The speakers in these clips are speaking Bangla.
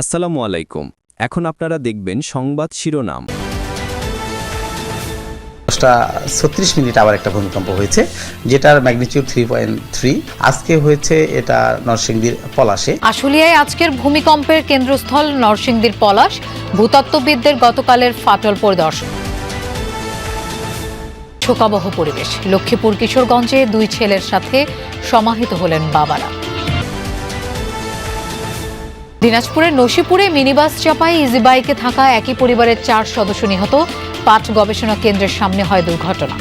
আসসালামু আলাইকুম। এখন আপনারা দেখবেন সংবাদ শিরোনাম। দশটা ছত্রিশ মিনিট আবার একটা ভূমিকম্প হয়েছে যেটার ম্যাগনিটিউড থ্রি পয়েন্ট থ্রি আজকে হয়েছে এটা নরসিংদীর পলাশে। আশুলিয়ায় আজকের ভূমিকম্পের কেন্দ্রস্থল নরসিংদীর পলাশ। ভূতত্ত্ববিদদের গতকালের ফাটল পরিদর্শন। শোকাবহ পরিবেশ। লক্ষ্মীপুর কিশোরগঞ্জে দুই ছেলের সাথে সমাহিত হলেন বাবারা। দিনাজপুরের নসিপুরে মিনিবাস চাপায় ইজি বাইকে থাকা একই পরিবারের চার সদস্য নিহত। পাট গবেষণা কেন্দ্রের সামনে হয় দুর্ঘটনা।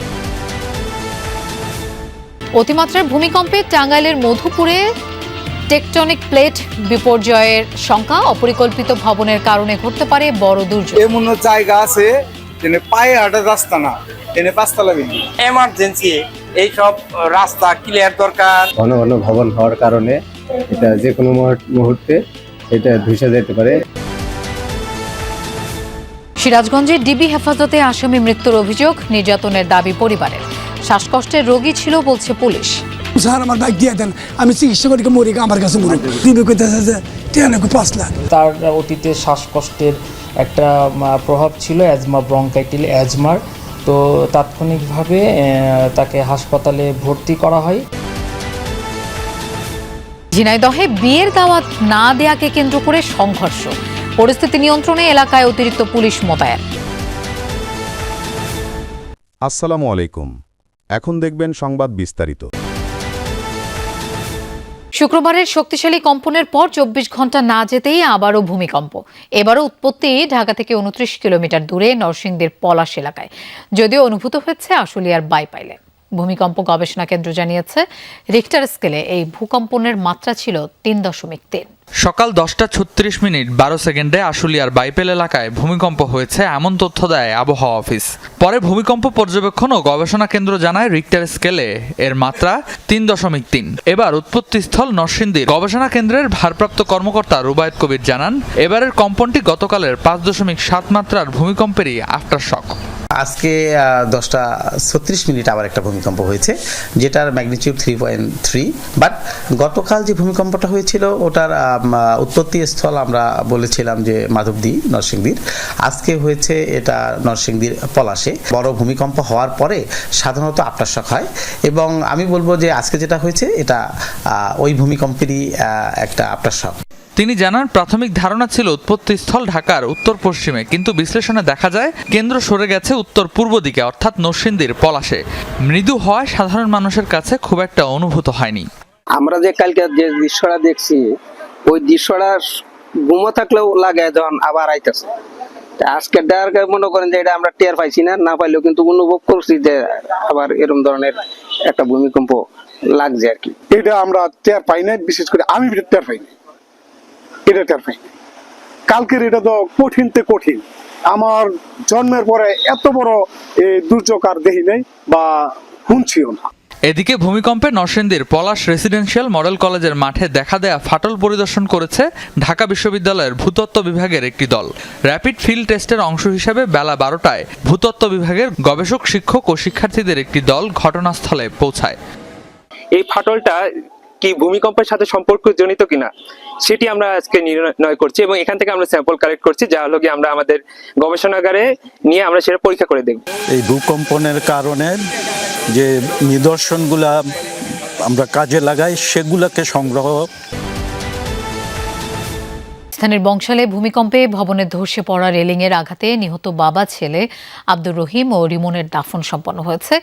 অতিমাত্রার ভূমিকম্পে টাঙ্গাইলের মধুপুরে টেকটনিক প্লেট বিপর্যয়ের শঙ্কা অপরিকল্পিত ভবনের কারণে ঘটতে পারে বড় দুর্যোগ। এমন জায়গা আছে পায়ে হাঁটার রাস্তা না এনে পাঁচতলা বিল্ডিং। এমার্জেন্সি এইসব রাস্তা ক্লিয়ার দরকার। ঘন ঘন ভবন হওয়ার কারণে এটা যে কোনো মুহূর্তে এটা ধসে যেতে পারে। সিরাজগঞ্জে ডিবি হেফাজতে আসামি মৃত্যুর অভিযোগ নির্যাতনের দাবি পরিবারের। শ্বাসকষ্টের রোগী ছিল বলছে পুলিশ। স্যার আমার বাইক দিয়ে দেন। আমি চিকিৎসা করি মরি আমার কাছে মরি দিবে কইতেছে যে টেনে পাঁচ লাখ। তার অতীতে শ্বাসকষ্টের একটা প্রভাব ছিল অ্যাজমা ব্রঙ্কাইটিল অ্যাজমার তো তাৎক্ষণিকভাবে তাকে হাসপাতালে ভর্তি করা হয়। ঝিনাইদহে বিয়ের দাওয়াত না দেয়াকে কেন্দ্র করে সংঘর্ষ। পরিস্থিতি নিয়ন্ত্রণে এলাকায় অতিরিক্ত পুলিশ মোতায়েন। আসসালামু আলাইকুম। এখন দেখবেন সংবাদ বিস্তারিত। শুক্রবারের শক্তিশালী কম্পনের পর চব্বিশ ঘণ্টা না যেতেই আবারও ভূমিকম্প। এবারও উৎপত্তি ঢাকা থেকে উনত্রিশ কিলোমিটার দূরে নরসিংদীর পলাশ এলাকায়। যদিও অনুভূত হচ্ছে আশুলিয়ার বাইপাইলে। ভূমিকম্প গবেষণা কেন্দ্র জানিয়েছে রিক্টার স্কেলে এই ভূকম্পনের মাত্রা ছিল তিন দশমিক তিন। সকাল দশটা ছত্রিশ মিনিট বারো সেকেন্ডে আশুলিয়ার বাইপেল এলাকায় ভূমিকম্প হয়েছে, এমন তথ্য দেয় আবহাওয়া অফিস। পরে ভূমিকম্প পর্যবেক্ষণ ও গবেষণা কেন্দ্র জানায় রিক্টার স্কেলে এর মাত্রা তিন দশমিক তিন। এবার উৎপত্তিস্থল নরসিংদীর গবেষণা কেন্দ্রের ভারপ্রাপ্ত কর্মকর্তা রুবায়ত কবির জানান, এবারের কম্পনটি গতকালের পাঁচ দশমিক সাত মাত্রার ভূমিকম্পেরই আফটার শক আজকে দশটা ছত্রিশ মিনিট আবার একটা ভূমিকম্প হয়েছে, যেটার magnitude three point three but গতকাল যে ভূমিকম্পটা হয়েছিল, ওটার উৎপত্তি স্থল আমরা বলেছিলাম যে মাধবদী, নরসিংদীর। আজকে হয়েছে এটা নরসিংদীর পলাশে। বড় ভূমিকম্প হওয়ার পরে সাধারণত আফটারশক হয়, এবং আমি বলব যে আজকে যেটা হয়েছে, এটা ওই ভূমিকম্পেরই একটা আফটারশক তিনি জানান প্রাথমিক ধারণা ছিল উৎপত্তিস্থল ঢাকার উত্তর পশ্চিমে কিন্তু বিশ্লেষণে দেখা যায় কেন্দ্র সরে গেছে উত্তর পূর্ব দিকে অর্থাৎ নরসিংদীর পলাশে। মৃদু হওয়ায় সাধারণ মানুষের কাছে খুব একটা অনুভূত হয়নি। আমরা যে কালকে যে দৃশ্যটা দেখছি ওই দৃশ্যটা ঘুমো থাকলেও লাগে যখন আবার আইতেছে। আজকে ডার মনে করেন যে এটা আমরা টের পাইছি না না পাইলেও কিন্তু অনুভব করছি যে আবার এরকম ধরনের একটা ভূমিকম্প লাগছে আর কি। এটা আমরা টের পাই না বিশেষ করে আমি টের পাই না এটা টের পাই না কালকের এটা তো কঠিন তে কঠিন। আমার জন্মের পরে এত বড় এ, দুর্যোগ আর দেখি নাই বা শুনছিও না। এদিকে ভূমিকম্পে নরসিংদীর পলাশ রেসিডেন্সিয়াল মডেল কলেজের মাঠে দেখা দেয়া ফাটল পরিদর্শন করেছে ঢাকা বিশ্ববিদ্যালয়ের ভূতত্ত্ব বিভাগের একটি দল। র্যাপিড ফিল্ড টেস্টের অংশ হিসেবে বেলা বারোটায় ভূতত্ত্ব বিভাগের গবেষক শিক্ষক ও শিক্ষার্থীদের একটি দল ঘটনাস্থলে পৌঁছায়। এই ফাটলটা কি ভূমিকম্পের সাথে সম্পর্কজনিত কিনা সেটি আমরা আজকে নির্ণয় করছি এবং এখান থেকে আমরা স্যাম্পল কালেক্ট করছি যা হলো কি আমরা আমাদের গবেষণাগারে নিয়ে আমরা সেটা পরীক্ষা করে দেখব। এই ভূকম্পনের কারণে যে নিদর্শনগুলা আমরা কাজে লাগাই সেগুলোকে সংগ্রহ স্থানের বংশালে ভূমিকম্পে ভবনের ধসে পড়া রেলিংয়ের আঘাতে নিহত বাবা ছেলে আব্দুর রহিম ও রিমনের দাফন সম্পন্ন হয়েছে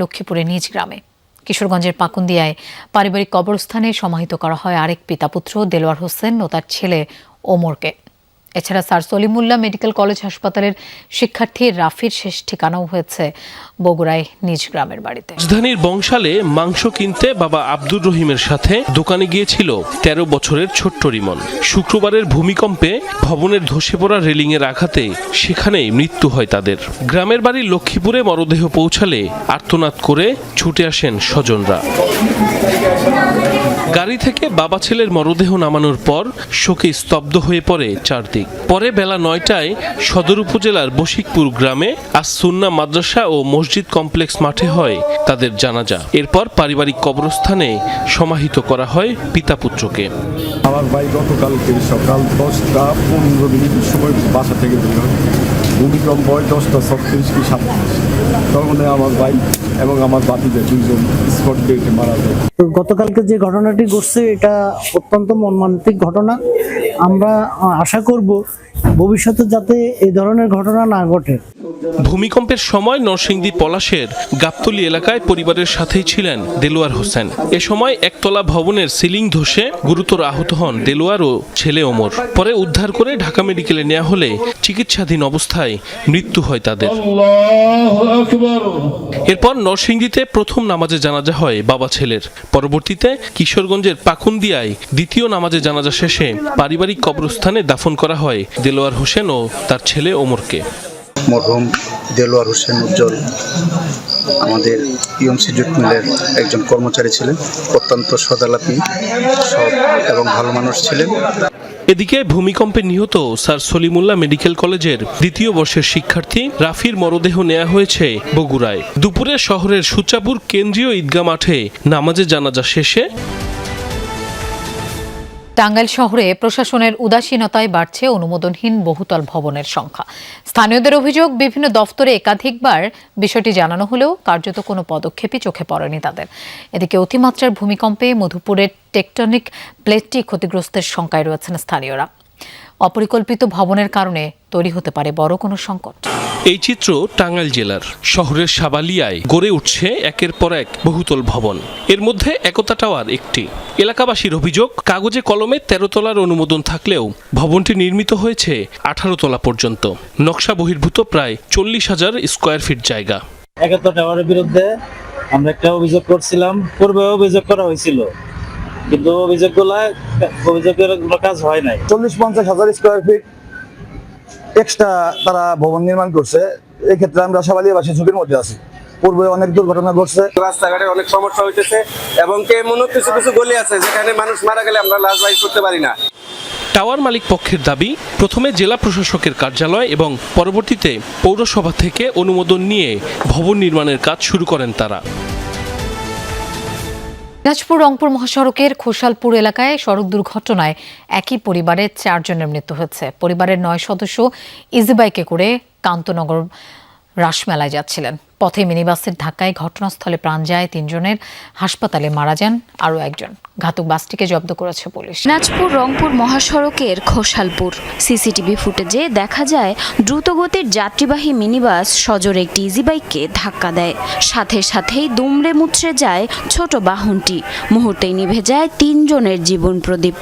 লক্ষ্মীপুরের নিজ গ্রামে। কিশোরগঞ্জের পাকুন্দিয়ায় পারিবারিক কবরস্থানে সমাহিত করা হয় আরেক পিতাপুত্র দেলোয়ার হোসেন ও তার ছেলে ওমরকে। এছাড়া স্যার সলিমুল্লাহ মেডিকেল কলেজ হাসপাতালের শিক্ষার্থী রাফির শেষ ঠিকানাও হয়েছে বগুড়ায় নিজ গ্রামের বাড়িতে। রাজধানীর বংশালে মাংস কিনতে বাবা আব্দুর রহিমের সাথে দোকানে গিয়েছিল তেরো বছরের ছোট্ট রিমন। শুক্রবারের ভূমিকম্পে ভবনের ধসে পড়া রেলিংয়ের আঘাতে সেখানেই মৃত্যু হয় তাদের। গ্রামের বাড়ি লক্ষ্মীপুরে মরদেহ পৌঁছালে আর্তনাদ করে ছুটে আসেন স্বজনরা। গাড়ি থেকে বাবা ছেলের মরদেহ নামানোর পর শোকে স্তব্ধ হয়ে পড়ে চারদিক। পরে বেলা নয়টায় সদর উপজেলার বশিকপুর গ্রামে আজ সুন্না মাদ্রাসা ও মসজিদ কমপ্লেক্স মাঠে হয় তাদের জানাজা। এরপর পারিবারিক কবরস্থানে সমাহিত করা হয় পিতা পুত্রকে। আমার ভাই গতকালকে সকাল দশটা পনেরো মিনিটের সময় বাসা থেকে বের ভূমিকম্প হয় দশটা ছত্রিশ কি সাতত্রিশ তখন আমার ভাই এবং আমার বাতিদের দুইজন স্পট ডেটে মারা যায়। তো গতকালকে যে ঘটনাটি ঘটছে, এটা অত্যন্ত মর্মান্তিক ঘটনা। আমরা আশা করব ভবিষ্যতে যাতে এই ধরনের ঘটনা না ঘটে। ভূমিকম্পের সময় নরসিংদী পলাশের গাবতলী এলাকায় পরিবারের সাথেই ছিলেন দেলোয়ার হোসেন। এ সময় একতলা ভবনের সিলিং ধসে গুরুতর আহত হন দেলোয়ার ও ছেলে ওমর। পরে উদ্ধার করে ঢাকা মেডিকেলে নেওয়া হলে চিকিৎসাধীন অবস্থায় মৃত্যু হয় তাদের। এরপর নরসিংদীতে প্রথম নামাজে জানাজা হয় বাবা ছেলের। পরবর্তীতে কিশোরগঞ্জের পাকুন্দিয়ায় দ্বিতীয় নামাজে জানাজা শেষে পারিবারিক কবরস্থানে দাফন করা হয় দেলোয়ার হোসেন ও তার ছেলে ওমরকে। মরহুম দেলোয়ার হোসেন উজ্জ্বল আমাদের ইউএমসি জুট মিলের একজন কর্মচারী ছিলেন, অত্যন্ত সদালাপী, সৎ এবং ভালো মানুষ ছিলেন। এদিকে ভূমিকম্পে নিহত স্যার সলিমুল্লাহ মেডিকেল কলেজের দ্বিতীয় বর্ষের শিক্ষার্থী রাফির মরদেহ নেওয়া হয়েছে বগুড়ায়। দুপুরে শহরের সুচাপুর কেন্দ্রীয় ঈদগাহ মাঠে নামাজে জানাজা শেষে টাঙ্গাইল শহরে প্রশাসনের উদাসীনতায় বাড়ছে অনুমোদনহীন বহুতল ভবনের সংখ্যা। স্থানীয়দের অভিযোগ, বিভিন্ন দফতরে একাধিকবার বিষয়টি জানানো হলেও কার্যত কোনো পদক্ষেপই চোখে পড়েনি তাদের। এদিকে অতিমাত্রার ভূমিকম্পে মধুপুরের টেকটনিক প্লেটটি ক্ষতিগ্রস্তের সংখ্যায় রয়েছেন স্থানীয়রা। অপরিকল্পিত ভবনের কারণে তৈরি হতে পারে বড় কোনো সংকট। এই চিত্র টাঙ্গাইল জেলার শহরের সাবালিয়ায় গড়ে উঠছে একের পর এক বহুতল ভবন। এর মধ্যে একতা টাওয়ার একটি। এলাকাবাসীর অভিযোগ কাগজে কলমে তেরো তলার অনুমোদন থাকলেও ভবনটি নির্মিত হয়েছে আঠারো তলা পর্যন্ত। নকশা বহির্ভূত প্রায় চল্লিশ হাজার স্কোয়ার ফিট জায়গা। একতা টাওয়ারের বিরুদ্ধে আমরা একটা অভিযোগ করছিলাম। পূর্বে অভিযোগ করা হয়েছিল। কিন্তু অভিযোগগুলা অভিযোগের কোনো কাজ হয় নাই। চল্লিশ পঞ্চাশ হাজার স্কোয়ার ফিট এক্সট্রা তারা ভবন নির্মাণ করছে। এই ক্ষেত্রে আমরা সাবালিয়াবাসী ঝুঁকির মধ্যে আছি। পূর্বে অনেক দুর্ঘটনা ঘটছে। রাস্তাঘাটে অনেক সমস্যা হইতেছে এবং কে এমনও কিছু কিছু গলি আছে যেখানে মানুষ মারা গেলে আমরা লাশ বাইর করতে পারি না। টাওয়ার মালিক পক্ষের দাবি প্রথমে জেলা প্রশাসকের কার্যালয় এবং পরবর্তীতে পৌরসভা থেকে অনুমোদন নিয়ে ভবন নির্মাণের কাজ শুরু করেন তারা। দিনাজপুর, রংপুর মহাসড়কের খোসালপুর এলাকায় সড়ক দুর্ঘটনায় একই পরিবারের চারজনের মৃত্যু হয়েছে। পরিবারের নয় সদস্য ইজিবাইকে করে কান্তনগর রাসমেলায় যাচ্ছিলেন। পথে মিনিবাসের ধাক্কায় ঘটনাস্থলে প্রাণ যায় তিনজনের। হাসপাতালে মারা যান আরও একজন। ঘাতক বাসটিকে জব্দ করেছে পুলিশ। দিনাজপুর রংপুর মহাসড়কের খোসালপুর সিসিটিভি ফুটেজে দেখা যায়, দ্রুতগতির যাত্রীবাহী মিনিবাস সজোর একটি ইজিবাইককে ধাক্কা দেয়। সাথে সাথেই দুমড়ে মুচড়ে যায় ছোট বাহনটি। মুহূর্তেই নিভে যায় তিনজনের জীবন প্রদীপ।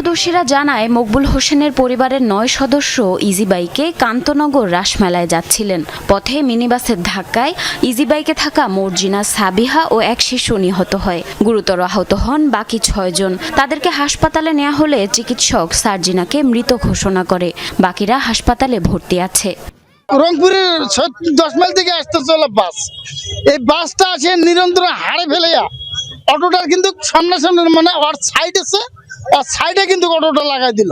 প্রত্যক্ষদর্শীরা জানায়, মকবুল হোসেনের পরিবারের নয় সদস্য ইজি বাইকে কান্তনগর রাসমেলায় যাচ্ছিলেন। পথে মিনিবাসের ধাক্কায় ইজি বাইকে থাকা মর্জিনা সাবিহা ও এক শিশু নিহত হয়। গুরুতর আহত হন বাকি ছয়জন তাদেরকে হাসপাতালে নেওয়া হলে চিকিৎসক সার্জিনাকে মৃত ঘোষণা করে। বাকিরা হাসপাতালে ভর্তি আছে। রংপুরের দশ মাইল থেকে আসতে চলা বাস। এই বাসটা আছে নিরন্তর হাড়ে ফেলেয়া অটোটার কিন্তু সামনাসামনি মানে ওর সাইড আছে আর সাইডে কিন্তু অটোটা লাগাই দিল।